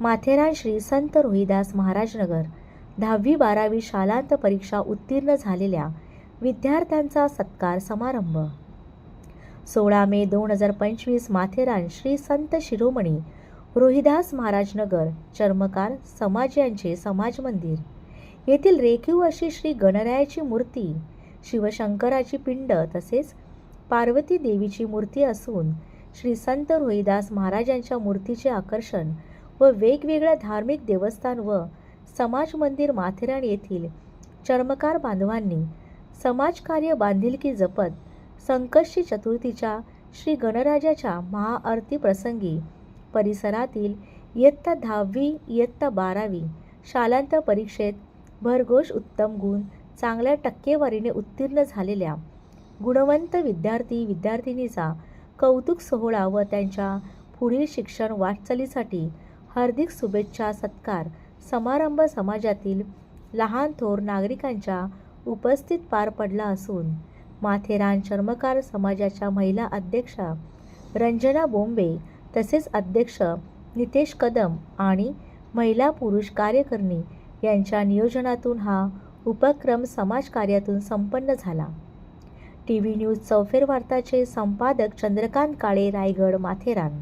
माथेरान श्री संत रोहिदास महाराजनगर दहावी बारावी शालांत परीक्षा उत्तीर्ण झालेल्या विद्यार्थ्यांचा सत्कार समारंभ. सोळा मे दोन हजार पंचवीस माथेरान श्री संत शिरोमणी रोहिदास महाराजनगर चर्मकार समाज यांचे समाज मंदिर. येथील रेखीव अशी श्री गणरायाची मूर्ती शिवशंकराची पिंड तसेच पार्वती देवीची मूर्ती असून श्री संत रोहिदास महाराजांच्या मूर्तीचे आकर्षण व वेगवेगळ्या धार्मिक देवस्थान व समाज मंदिर माथेरान येथील चर्मकार बांधवांनी समाजकार्य बांधिलकी जपत संकष्टी चतुर्थीच्या श्री गणराजाच्या महाआरती प्रसंगी परिसरातील इयत्ता दहावी इयत्ता बारावी शालांत परीक्षेत भरघोष उत्तम गुण चांगल्या टक्केवारीने उत्तीर्ण झालेल्या गुणवंत विद्यार्थी विद्यार्थिनीचा कौतुक सोहळा व त्यांच्या पुढील शिक्षण वाटचालीसाठी हार्दिक शुभेच्छा सत्कार. समारंभ समाजातील लहान थोर नागरिकांच्या उपस्थित पार पडला असून माथेरान चर्मकार समाजाच्या महिला अध्यक्षा रंजना बोंबे तसेच अध्यक्ष नितेश कदम आणि महिला पुरुष कार्यकर्णी यांच्या नियोजनातून हा उपक्रम समाजकार्यातून संपन्न झाला. टी व्ही न्यूज चौफेर वार्ताचे संपादक चंद्रकांत काळे रायगड माथेरान.